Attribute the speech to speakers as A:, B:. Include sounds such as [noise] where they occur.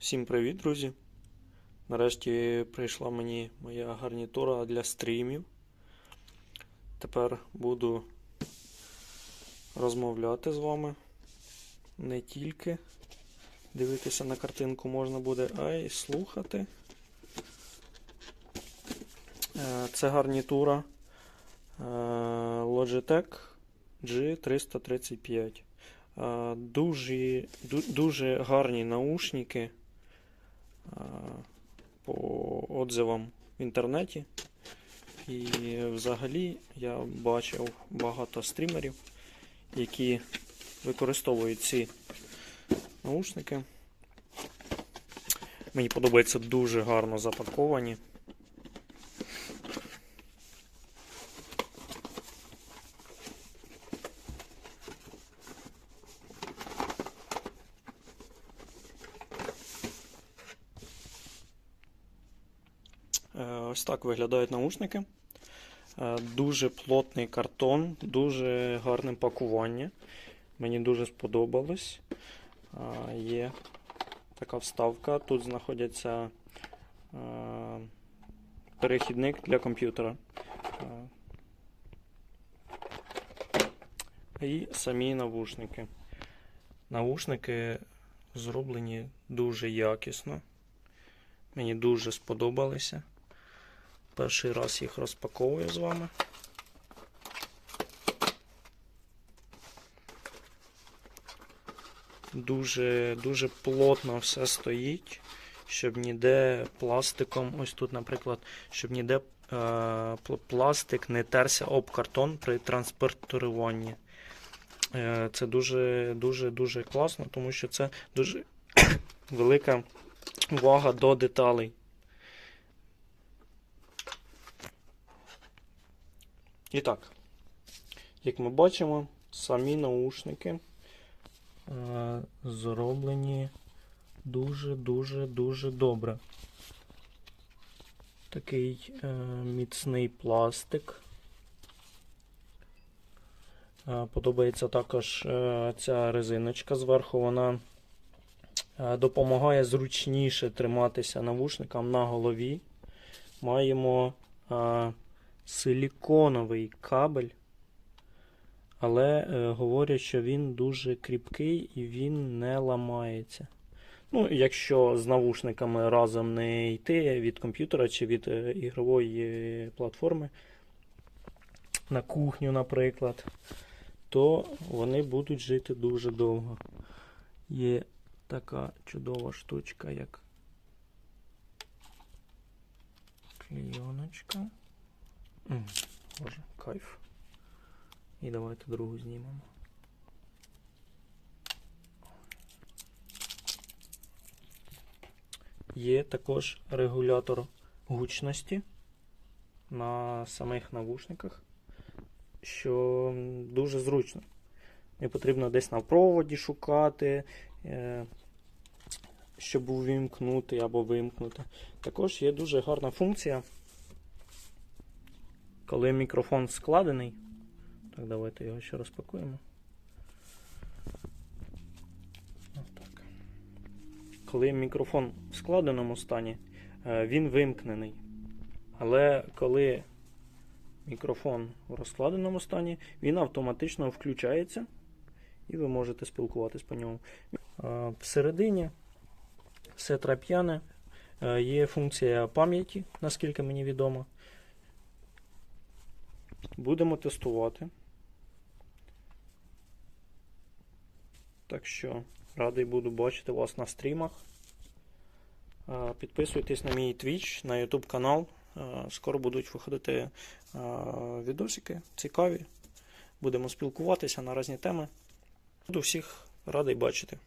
A: Всім привіт, друзі! Нарешті прийшла мені моя гарнітура для стрімів. Тепер буду розмовляти з вами. Не тільки дивитися на картинку можна буде, а й слухати. Е, Це гарнітура е, Logitech G335. Е, Дуже, дуже гарні наушники по отзивам в інтернеті. І взагалі я бачив багато стрімерів, які використовують ці наушники. Мені подобається дуже гарно запаковані. Е, Ось так виглядають наушники. Е, Дуже плотний картон, дуже гарне пакування. Мені дуже сподобалось. Е, Є така вставка. Тут знаходиться е, перехідник для комп'ютера. І самі навушники. Наушники зроблені дуже якісно. Мені дуже сподобалися. Перший раз їх розпаковую з вами. Дуже, дуже плотно все стоїть, щоб ніде пластиком, ось тут, наприклад, щоб ніде е, пластик не терся об картон при транспортуванні. Е, це дуже, дуже, дуже класно, тому що це дуже [coughs] велика увага до деталей. І так, як ми бачимо, самі наушники е, зроблені дуже-дуже дуже добре. Такий е, міцний пластик. Е, подобається також е, ця резиночка зверху. Вона е, допомагає зручніше триматися навушникам на голові. Маємо е, силіконовий кабель, але е, говорять, що він дуже кріпкий і він не ламається. Ну, якщо з навушниками разом не йти від комп'ютера чи від е, ігрової платформи на кухню, наприклад, то вони будуть жити дуже довго. Є така чудова штучка, як клейоночка. Боже, кайф. І давайте другу знімемо. Є також регулятор гучності на самих навушниках, що дуже зручно. Не потрібно десь на проводі шукати, е, щоб увімкнути або вимкнути. Також є дуже гарна функція коли мікрофон складений. Так, давайте його ще розпакуємо. Отак. Коли мікрофон в складеному стані, е, він вимкнений. Але коли мікрофон в розкладеному стані, він автоматично включається і ви можете спілкуватись по ньому. Е, Всередині все трап'яне. Е, Є функція пам'яті, наскільки мені відомо. Будемо тестувати. Так що радий буду бачити вас на стрімах. Підписуйтесь на мій Twitch, на YouTube канал. Скоро будуть виходити відосики цікаві. Будемо спілкуватися на різні теми. Буду всіх радий бачити.